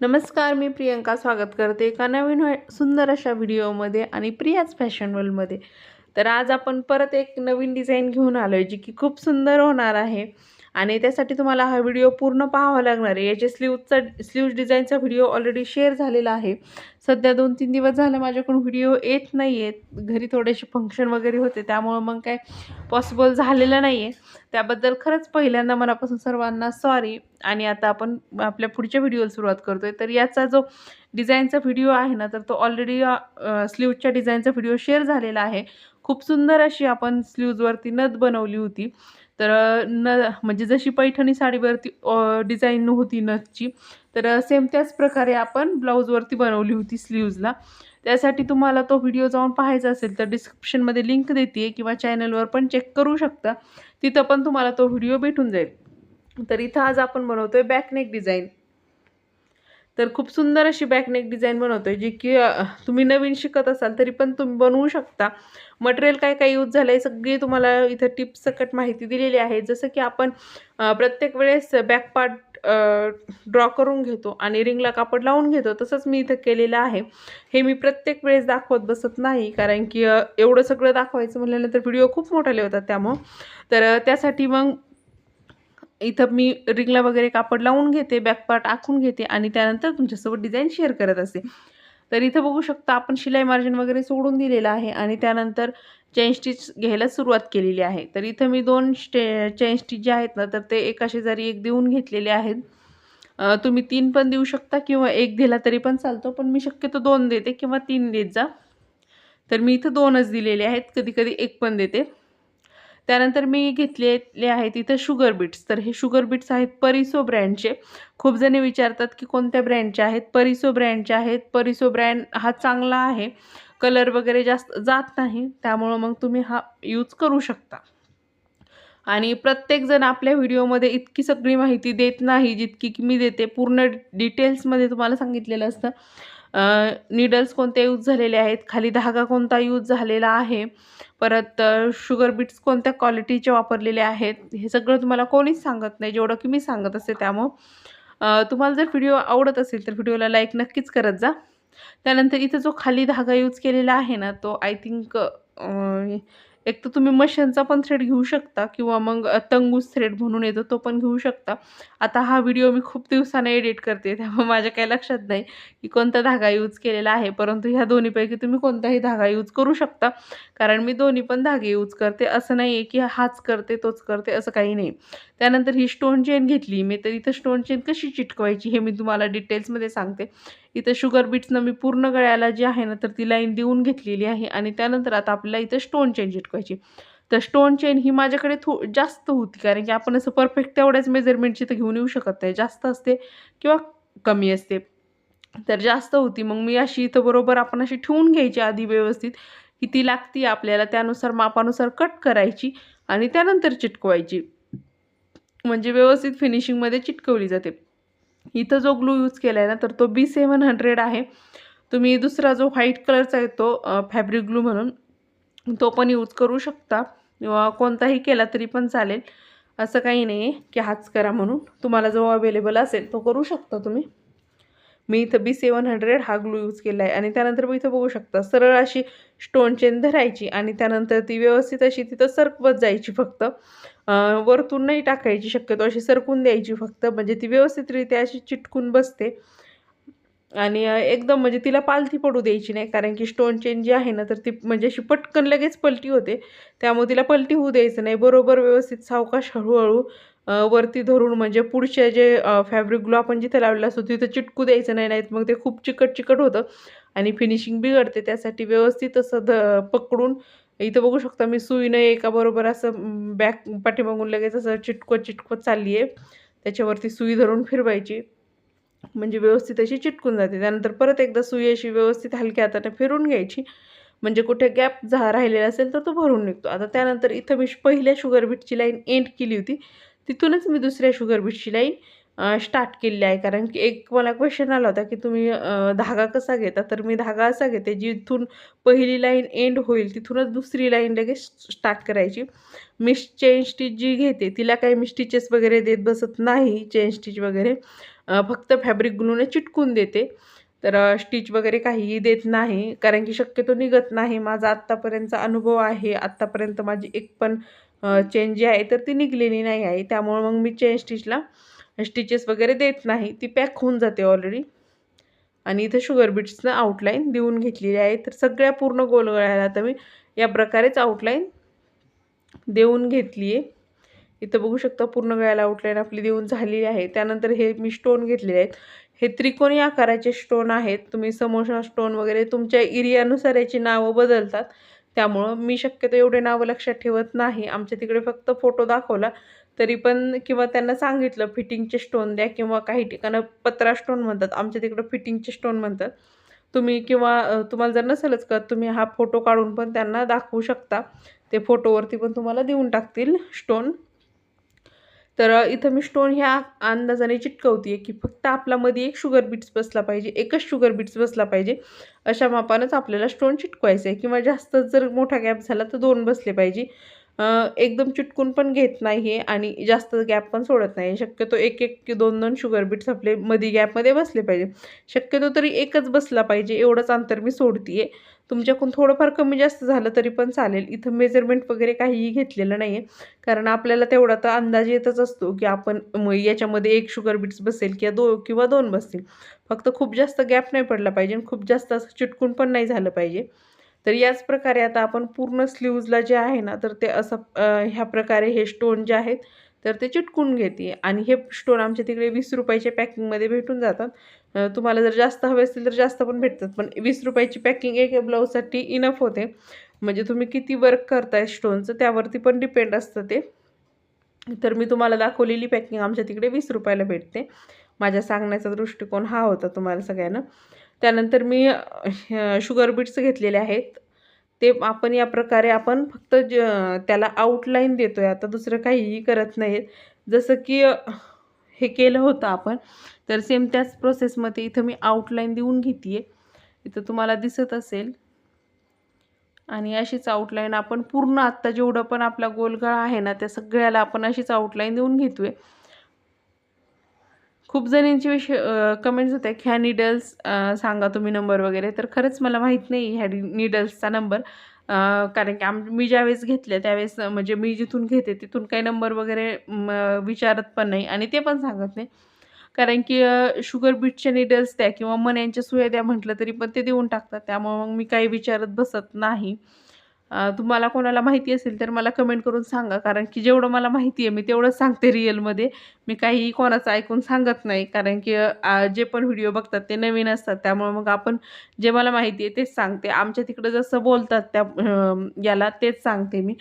नमस्कार मी प्रियंका स्वागत करते एका नवीन सुंदर अशा व्हिडिओमध्ये आणि प्रियाच फॅशन वर्ल्डमध्ये. तर आज आपण परत एक नवीन डिझाईन घेऊन आलो आहे जी की खूप सुंदर होणार आहे. आणि त्यासाठी तुम्हाला हा व्हिडिओ पूर्ण पाहावा लागणार आहे. याचे स्लीवचा स्लीव्ज डिझाईनचा व्हिडिओ ऑलरेडी शेअर झालेला आहे. सध्या दोन तीन दिवस झालं माझ्याकडून व्हिडिओ येत नाही आहेत घरी थोडेसे फंक्शन वगैरे होते त्यामुळं मग काय पॉसिबल झालेलं नाही आहे त्याबद्दल खरंच पहिल्यांदा मनापासून सर्वांना सॉरी आणि आता आपण आपल्या पुढच्या व्हिडिओला सुरुवात करतो आहे तर याचा जो डिझाईनचा व्हिडिओ आहे ना तर तो ऑलरेडी स्लीवच्या डिझाईनचा व्हिडिओ शेअर झालेला आहे. खूप सुंदर अशी आपण स्लीव्जवरती नथ बनवली होती. तर न म्हणजे जशी पैठणी साडीवरती डिझाईन होती नथची तर सेम त्याच प्रकारे आपण ब्लाऊजवरती बनवली होती स्लीव्जला. त्यासाठी तुम्हाला तो व्हिडिओ जाऊन पाहायचा असेल तर डिस्क्रिप्शनमध्ये लिंक देते किंवा चॅनलवर पण चेक करू शकता. तिथं पण तुम्हाला तो व्हिडिओ भेटून जाईल. तर इथं आज आपण बनवतोय बॅकनेक डिझाईन. तर खूप सुंदर अशी बॅकनेक डिझाईन बनवतो आहे जी की तुम्ही नवीन शिकत असाल तरी पण तुम्ही बनवू शकता. मटेरियल काय काय यूज झालं आहे सगळी तुम्हाला इथं टिप्स सकट माहिती दिलेली आहे. जसं की आपण प्रत्येक वेळेस बॅक पार्ट ड्रॉ करून घेतो आणि रिंगला कापड लावून घेतो. तसंच मी इथं केलेलं आहे. हे मी प्रत्येक वेळेस दाखवत बसत नाही कारण की एवढं सगळं दाखवायचं म्हटल्यानंतर व्हिडिओ खूप मोठाले होतात त्यामुळं. तर त्यासाठी मग इथं मी रिंगला वगैरे कापड लावून घेते बॅकपार्ट आखून घेते आणि त्यानंतर तुमच्यासोबत डिझाईन शेअर करत असते. तर इथं बघू शकता आपण शिलाई मार्जिन वगैरे सोडून दिलेलं आहे आणि त्यानंतर चेन स्टिच घ्यायला सुरुवात केलेली आहे. तर इथं मी दोन स्टे चेन स्टिच जे आहेत ना तर ते एका शेजारी एक देऊन घेतलेले आहेत. तुम्ही तीन पण देऊ शकता किंवा एक दिला तरी पण चालतो पण मी शक्यतो दोन देते किंवा तीन देत जा. तर मी इथं दोनच दिलेले आहेत कधी कधी एक पण देते. त्यानंतर मी घेतलेले आहेत इथं शुगर बीट्स तर हे शुगर बीट्स आहेत परिसो ब्रँडचे खूप जणी विचारतात की कोणत्या ब्रँडचे आहेत? परिसो ब्रँडचे आहेत. परिसो ब्रँड हा चांगला आहे. कलर वगैरे जास्त जात नाही. त्यामुळं मग तुम्ही हा यूज करू शकता. आणि प्रत्येकजण आपल्या व्हिडिओमध्ये इतकी सगळी माहिती देत नाही जितकी की मी देते. पूर्ण डिटेल्समध्ये तुम्हाला सांगितलेलं असतं. निडल्स कोणते यूज झालेले आहेत? खाली धागा कोणता यूज झालेला आहे? परत शुगर बीट्स कोणत्या क्वालिटीचे वापरलेले आहेत? हे सगळं तुम्हाला कोणीच सांगत नाही जेवढं की मी सांगत असते त्यामुळं. तुम्हाला जर व्हिडिओ आवडत असेल तर व्हिडिओला लाईक नक्कीच करत जा. त्यानंतर इथं जो खाली धागा यूज केलेला आहे ना तो आय थिंक एक तर तुम्ही मशीनचा पण थ्रेड घेऊ शकता किंवा मग तंगूस थ्रेड म्हणून येतो तो पण घेऊ शकता. आता हा व्हिडिओ मी खूप दिवसाने एडिट करते त्यामुळे माझ्या काही लक्षात नाही की कोणता धागा यूज केलेला आहे. परंतु ह्या दोन्हीपैकी तुम्ही कोणताही धागा यूज करू शकता. कारण मी दोन्ही पण धागे यूज करते. असं नाही आहे की हाच करते तोच करते असं काही नाही. त्यानंतर ही स्टोन चेन घेतली. मी तर इथं स्टोन चेन कशी चिटकवायची हे मी तुम्हाला डिटेल्समध्ये सांगते. इथं शुगर बीट्सनं मी पूर्ण गळ्याला जी आहे ना तर ती लाईन देऊन घेतलेली आहे आणि त्यानंतर आता आपल्याला इथं स्टोन चेन चिटकवायची तर स्टोन चेन ही माझ्याकडे थो जास्त होती कारण की आपण असं परफेक्ट तेवढ्याच मेजरमेंटची तर घेऊन येऊ शकत नाही. जास्त असते किंवा कमी असते. तर जास्त होती. मग मी अशी इथं बरोबर आपण अशी ठेवून घ्यायची आधी व्यवस्थित. किती लागती आपल्याला त्यानुसार मापानुसार कट करायची आणि त्यानंतर चिटकवायची. म्हणजे व्यवस्थित फिनिशिंगमध्ये चिटकवली जाते. इथं जो ग्लू यूज केला आहे ना तर तो बी सेवन हंड्रेड आहे. तुम्ही दुसरा जो व्हाईट कलरचा येतो फॅब्रिक ग्लू म्हणून तो पण यूज करू शकता. किंवा कोणताही केला तरी पण चालेल. असं काही नाही आहे की हाच करा म्हणून. तुम्हाला जो अवेलेबल असेल तो करू शकता तुम्ही. मी इथं बी सेवन हंड्रेड हा ग्लू यूज केला आहे. आणि त्यानंतर मी इथं बघू शकता सरळ अशी स्टोन चेन धरायची आणि त्यानंतर ती व्यवस्थित अशी तिथं सरकवत जायची फक्त. वरतून नाही टाकायची शक्यतो अशी सरकून द्यायची फक्त. म्हणजे ती व्यवस्थितरित्या अशी चिटकून बसते. आणि एकदम म्हणजे तिला पालथी पडू द्यायची नाही कारण की स्टोन चेन जी आहे ना तर ती म्हणजे अशी पटकन लगेच पलटी होते. त्यामुळे तिला पलटी होऊ द्यायचं नाही. बरोबर व्यवस्थित सावकाश हळूहळू वरती धरून म्हणजे पुढचे जे फॅब्रिक ग्लो आपण जिथे लावलेला असतो तिथं चिटकू द्यायचं नाही नाहीत मग ते खूप चिकट चिकट होतं. आणि फिनिशिंग बिघडते त्यासाठी व्यवस्थित असं ध पकडून इथं बघू शकता मी सुईनं एकाबरोबर असं बॅक पाठीमागून लगेच असं चिटकवत चिटकवत चालली आहे. त्याच्यावरती सुई धरून फिरवायची. म्हणजे व्यवस्थित अशी चिटकून जाते. त्यानंतर परत एकदा सुई अशी व्यवस्थित हलक्या हाताने फिरून घ्यायची. म्हणजे कुठे गॅप झा राहिलेला असेल तर तो भरून निघतो. आता त्यानंतर इथं मी पहिल्या शुगर बीटची लाईन एंड केली होती. तिथूनच मी दुसऱ्या शुगर बीटची लाईन स्टार्ट केलेली आहे. कारण की एक मला क्वेश्चन आला होता की तुम्ही धागा कसा घेता? तर मी धागा असा घेते जिथून पहिली लाईन एंड होईल तिथूनच दुसरी लाईन लगेच स्टार्ट करायची. मी चेन स्टिच जी घेते तिला काही मी स्टिचेस वगैरे देत बसत नाही चेन स्टिच वगैरे. फक्त फॅब्रिक ग्लूने चिटकून देते. तर स्टिच वगैरे काहीही देत नाही. कारण की शक्यतो निघत नाही. माझा आत्तापर्यंतचा अनुभव आहे. आत्तापर्यंत माझी एक पण चेन जी आहे तर ती निघलेली नाही आहे त्यामुळं मग मी चेन स्टिचला स्टिचेस वगैरे देत नाही. ती पॅक होऊन जाते ऑलरेडी आणि इथं शुगर बीट्सनं आउटलाईन देऊन घेतलेली आहे. तर सगळ्या पूर्ण गोलगळ्याला आता मी या प्रकारेच आउटलाईन देऊन घेतली आहे इथं बघू शकता पूर्ण गळ्याला आउटलाईन आपली देऊन झालेली आहे. त्यानंतर हे मी स्टोन घेतलेले आहेत. हे त्रिकोणी आकाराचे स्टोन आहेत. तुम्ही समोसा स्टोन वगैरे तुमच्या एरियानुसार याची नावं बदलतात. त्यामुळं मी शक्यतो एवढे नावं लक्षात ठेवत नाही. आमच्या तिकडे फक्त फोटो दाखवला. तरी पण किंवा त्यांना सांगितलं फिटिंगचे स्टोन द्या किंवा काही ठिकाणं पत्रा स्टोन म्हणतात. आमच्या तिकडं फिटिंगचे स्टोन म्हणतात. तुम्ही किंवा तुम्हाला जर नसेलच का तुम्ही हा फोटो काढून पण त्यांना दाखवू शकता. ते फोटोवरती पण तुम्हाला देऊन टाकतील स्टोन तर इथं मी स्टोन ह्या अंदाजाने चिटकवते की फक्त आपल्यामध्ये एक शुगर बीट्स बसला पाहिजे एकच शुगर बीट्स बसला पाहिजे अशा मापानंच आपल्याला स्टोन चिटकवायचं आहे किंवा जास्त जर मोठा गॅप झाला तर दोन बसले पाहिजे. एकदम चिटकून पण घेत नाही आहे आणि जास्त गॅप पण सोडत नाही शक्यतो एक एक दोन दोन शुगर बीट्स आपले मध्ये गॅपमध्ये बसले पाहिजे. शक्यतो तरी एकच बसला पाहिजे एवढंच अंतर मी सोडते आहे तुमच्याकडून थोडंफार कमी जास्त झालं तरी पण चालेल. इथं मेजरमेंट वगैरे काहीही घेतलेलं नाही आहे कारण आपल्याला तेवढा तर अंदाज येतच असतो की आपण म याच्यामध्ये एक शुगर बीट्स बसेल किंवा दो किंवा दोन बसतील. फक्त खूप जास्त गॅप नाही पडला पाहिजे आणि खूप जास्त असं चिटकून पण नाही झालं पाहिजे. तर याच प्रकारे आता आपण पूर्ण स्लीव्जला जे आहे ना तर ते असं ह्या प्रकारे हे स्टोन जे आहेत तर ते चिटकून घेते. आणि हे स्टोन आमच्या तिकडे वीस रुपयाच्या पॅकिंगमध्ये भेटून जातात. तुम्हाला जर जास्त हवे असतील तर जास्त पण भेटतात. पण वीस रुपयाची पॅकिंग एक ब्लाऊजसाठी इनफ होते. म्हणजे तुम्ही किती वर्क करताय स्टोनचं त्यावरती पण डिपेंड असतं ते. तर मी तुम्हाला दाखवलेली पॅकिंग आमच्या तिकडे वीस रुपयाला भेटते. माझ्या सांगण्याचा दृष्टिकोन हा होता तुम्हाला सगळ्यांना. त्यानंतर मी शुगर बीट्स घेतलेले आहेत. ते आपण या प्रकारे आपण फक्त ज त्याला आउटलाईन देतो आहे आता दुसरं काहीही करत नाही जसं की हे केलं होतं आपण तर सेम त्याच प्रोसेसमध्ये इथं मी आउटलाईन देऊन घेते आहे इथं तुम्हाला दिसत असेल. आणि अशीच आउटलाईन आपण पूर्ण आत्ता जेवढं पण आपला गोलगळा आहे ना त्या सगळ्याला आपण अशीच आउटलाईन देऊन घेतो आहे खूप जणींची विषय कमेंट्स होत्या ह्या निडल्स सांगा तुम्ही नंबर वगैरे. तर खरंच मला माहीत नाही ह्या निडल्सचा नंबर कारण की आम मी ज्यावेळेस घेतल्या त्यावेळेस म्हणजे मी जिथून घेते तिथून काही नंबर वगैरे विचारत पण नाही आणि ते पण सांगत नाही. कारण की शुगर बीटच्या निडल्स द्या किंवा मण्यांच्या सुया द्या म्हटलं तरी पण ते देऊन टाकतात. त्यामुळं मग मी काही विचारत बसत नाही. तुम्हाला कोणाला माहिती असेल तर मला कमेंट करून सांगा. कारण की जेवढं मला माहिती आहे मी तेवढंच सांगते रिअलमध्ये मी काहीही कोणाचं ऐकून सांगत नाही. कारण की जे पण व्हिडिओ बघतात ते नवीन असतात. त्यामुळे मग आपण जे मला माहिती आहे तेच सांगते. आमच्या तिकडं जसं बोलतात त्या याला तेच सांगते मी.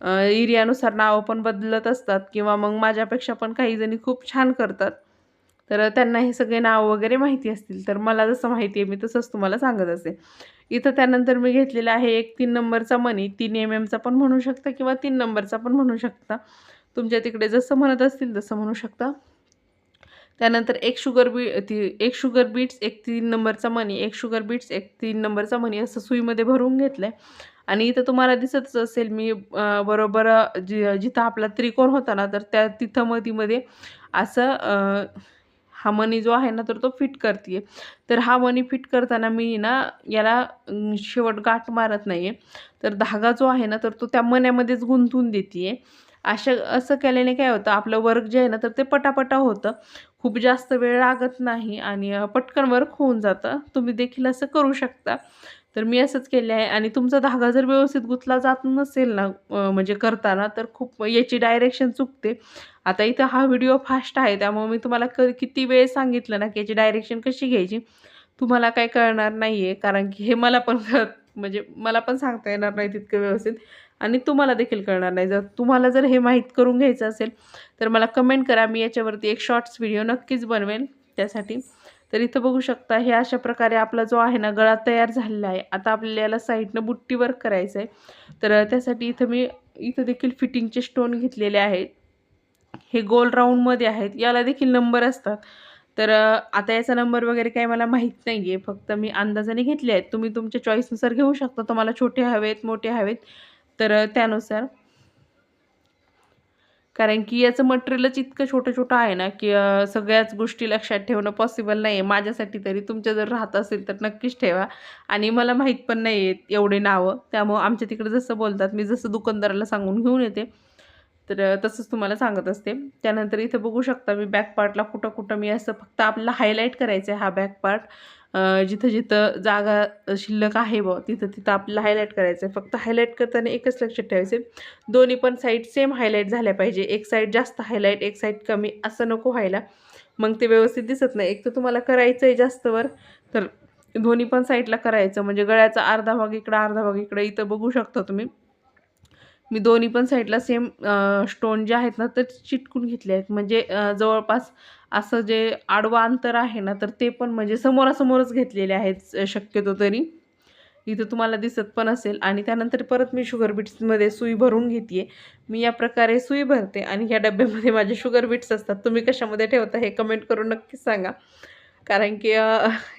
एरियानुसार नावं पण बदलत असतात. किंवा मग माझ्यापेक्षा पण काही जणी खूप छान करतात. तर त्यांना हे सगळे नाव वगैरे माहिती असतील तर मला जसं माहिती आहे मी तसंच तुम्हाला सांगत असेल इथं त्यानंतर मी घेतलेला आहे एक तीन नंबरचा मनी तीन एम एमचा पण म्हणू शकता किंवा तीन नंबरचा पण म्हणू शकता. तुमच्या तिकडे जसं म्हणत असतील तसं म्हणू शकता. त्यानंतर एक शुगर बी ती एक शुगर बीट्स एक तीन नंबरचा मनी एक शुगर बीट्स एक तीन नंबरचा मनी असं सुईमध्ये भरून घेतलं आहे आणि इथं तुम्हाला दिसतच असेल मी बरोबर जि जिथं आपला त्रिकोण होता ना तर त्या तिथं मधीमध्ये असं हा मनी जो आहे ना तर तो फिट करते तर हा मनी फिट करताना मी ना याला शेवट गाठ मारत नाही आहे तर धागा जो आहे ना तर तो त्या मण्यामध्येच गुंतवून देते आहे अशा असं केल्याने काय होतं आपलं वर्क जे आहे ना तर ते पटापटा होतं. खूप जास्त वेळ लागत नाही आणि पटकन वर्क होऊन जातं. तुम्ही देखील असं करू शकता. तर मी असंच केले आहे. आणि तुमचा धागा जर व्यवस्थित गुंतला जात नसेल ना म्हणजे करताना तर खूप याची डायरेक्शन चुकते. आता इथं हा व्हिडिओ फास्ट आहे त्यामुळे मी तुम्हाला क किती वेळ सांगितलं ना की याची डायरेक्शन कशी घ्यायची तुम्हाला काय कळणार नाही आहे कारण की हे मला पण म्हणजे मला पण सांगता येणार नाही तितकं व्यवस्थित. आणि तुम्हाला देखील कळणार नाही. जर तुम्हाला जर हे माहीत करून घ्यायचं असेल तर मला कमेंट करा. मी याच्यावरती एक शॉर्ट्स व्हिडिओ नक्कीच बनवेल त्यासाठी तर इथं बघू शकता हे अशा प्रकारे आपला जो आहे ना गळा तयार झालेला आहे. आता आपल्याला याला साईडनं बुट्टी वर्क करायचं आहे तर त्यासाठी इथं मी इथं देखील फिटिंगचे स्टोन घेतलेले आहेत. हे गोल राऊंडमध्ये आहेत. याला देखील नंबर असतात. तर आता याचा नंबर वगैरे काही मला माहीत नाही आहे फक्त मी अंदाजाने घेतले आहेत. तुम्ही तुमच्या चॉईसनुसार घेऊ शकता. तुम्हाला छोटे हवेत मोठे हवेत. तर त्यानुसार. कारण की याचं मटेरियलच इतकं छोटं छोटं आहे ना की सगळ्याच गोष्टी लक्षात ठेवणं पॉसिबल नाही आहे माझ्यासाठी तरी तुमच्या जर राहत असेल तर नक्कीच ठेवा. आणि मला माहीत पण नाही आहेत एवढे नावं. त्यामुळं आमच्या तिकडे जसं बोलतात मी जसं दुकानदाराला सांगून घेऊन येते. तर तसंच तुम्हाला सांगत असते. त्यानंतर इथं बघू शकता मी बॅक पार्टला कुठं कुठं मी असं फक्त आपल्याला हायलाईट करायचं आहे हा बॅक पार्ट जिथं जिथं जागा शिल्लक आहे बुवा तिथं तिथं आपल्याला हायलाईट करायचं आहे फक्त हायलाईट करताना एकच लक्षात ठेवायचं आहे दोन्ही पण साईड सेम हायलाईट झाल्या पाहिजे. एक साईड जास्त हायलाईट एक साईड कमी असं नको व्हायला. मग ते व्यवस्थित दिसत नाही. एक तर तुम्हाला करायचं आहे जास्तवर तर दोन्ही पण साईडला करायचं. म्हणजे गळ्याचा अर्धा भाग इकडं अर्धा भाग इकडं इथं बघू शकता तुम्ही. मी दोन्ही पण साईडला सेम स्टोन जे आहेत ना तर चिटकून घेतले आहेत. म्हणजे जवळपास असं जे आडवा अंतर आहे ना तर ते पण म्हणजे समोरासमोरच घेतलेले आहेत शक्यतो तरी. इथं तुम्हाला दिसत पण असेल. आणि त्यानंतर परत मी शुगर बीट्समध्ये सुई भरून घेते मी या प्रकारे सुई भरते आणि ह्या डब्यामध्ये माझे शुगर बीट्स असतात. तुम्ही कशामध्ये ठेवता हे कमेंट करून नक्कीच सांगा. कारण की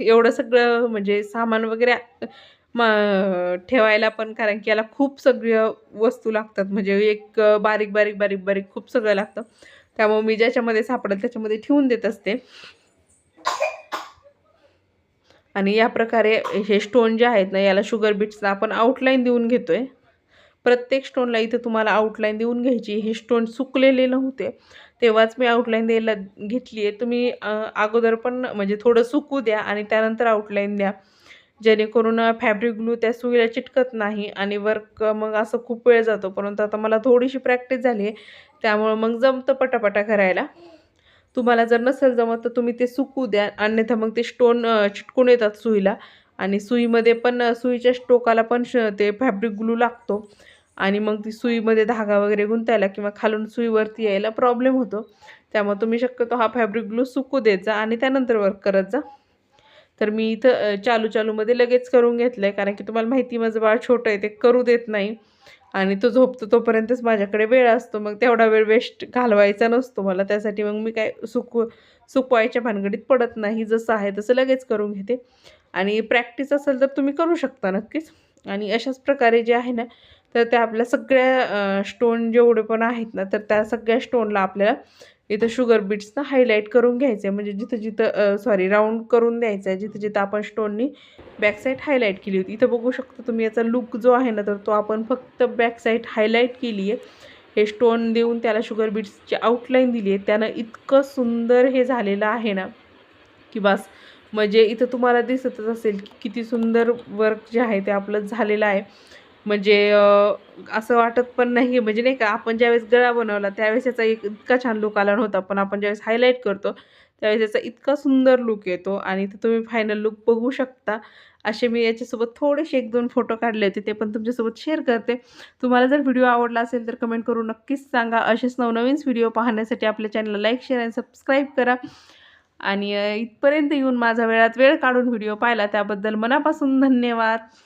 एवढं सगळं म्हणजे सामान वगैरे म ठेवायला पण कारण की याला खूप सगळं वस्तू लागतात. म्हणजे एक बारीक बारीक बारीक बारीक खूप सगळं लागतं. त्यामुळे मी ज्याच्यामध्ये सापडेल त्याच्यामध्ये ठेवून देत असते. आणि या प्रकारे हे स्टोन जे आहेत ना याला शुगर बीट्सला आपण आउटलाईन देऊन घेतोय. प्रत्येक स्टोनला इथं तुम्हाला आउटलाईन देऊन घ्यायची. हे स्टोन सुकलेले नव्हते. तेव्हाच मी आउटलाईन द्यायला घेतली आहे तुम्ही अगोदर पण म्हणजे थोडं सुकू द्या आणि त्यानंतर आउटलाईन द्या. जेणेकरून फॅब्रिक ग्लू त्या सुईला चिटकत नाही आणि वर्क मग असं खूप वेळ जातो. परंतु आता मला थोडीशी प्रॅक्टिस झाली आहे. त्यामुळं मग जमतं पटापटा करायला. तुम्हाला जर नसेल जमत तर तुम्ही ते सुकू द्या. अन्यथा मग ते स्टोन चिटकून येतात सुईला. आणि सुईमध्ये पण सुईच्या स्टोकाला पण श ते फॅब्रिक ग्लू लागतो. आणि मग ती सुईमध्ये धागा वगैरे गुंतायला किंवा खालून सुईवरती यायला प्रॉब्लेम होतो. त्यामुळे तुम्ही शक्यतो हा फॅब्रिक ग्लू सुकू देत जा आणि त्यानंतर वर्क करत जा. तर मी इथं चालू चालूमध्ये लगेच करून घेतलं आहे कारण की तुम्हाला माहिती माझं बाळ छोटं आहे ते करू देत नाही. आणि तो झोपतो तोपर्यंतच माझ्याकडे वेळ असतो मग तेवढा वेळ वेस्ट घालवायचा नसतो मला. त्यासाठी मग मी काय सुकू सुकवायच्या भानगडीत पडत नाही जसं आहे तसं लगेच करून घेते. आणि प्रॅक्टिस असेल तर तुम्ही करू शकता नक्कीच. आणि अशाच प्रकारे जे आहे ना तर त्या आपल्या सगळ्या स्टोन जेवढे पण आहेत ना तर त्या सगळ्या स्टोनला आपल्याला इथं शुगर बीट्सनं हायलाईट करून घ्यायचं. आहे म्हणजे जिथं जिथं सॉरी राऊंड करून द्यायचं आहे जिथं जिथं आपण स्टोननी बॅकसाईड हायलाईट केली होती. इथं बघू शकता तुम्ही याचा लुक जो आहे ना तर तो आपण फक्त बॅकसाईड हायलाईट केली आहे हे स्टोन देऊन त्याला शुगर बीट्सची आउटलाईन दिली आहे त्यानं इतकं सुंदर हे झालेलं आहे ना की बस. म्हणजे इथं तुम्हाला दिसतच असेल की किती सुंदर वर्क जे आहे ते आपलं झालेलं आहे. म्हणजे असं वाटत पण नाही म्हणजे नाही का आपण ज्यावेळेस गळा बनवला त्यावेळेस याचा एक इतका छान लुक आला नव्हता. पण आपण ज्यावेळेस हायलाईट करतो त्यावेळेस याचा इतका सुंदर लुक येतो. आणि तो तुम्ही फायनल लुक बघू शकता. असे मी याच्यासोबत थोडेसे एक दोन फोटो काढले होते. ते पण तुमच्यासोबत शेअर करते. तुम्हाला जर व्हिडिओ आवडला असेल तर कमेंट करून नक्कीच सांगा. असेच नवनवीन व्हिडिओ पाहण्यासाठी आपल्या चॅनलला लाईक शेअर आणि सबस्क्राईब करा. आणि इथपर्यंत येऊन माझा वेळात वेळ काढून व्हिडिओ पाहिला. त्याबद्दल मनापासून धन्यवाद.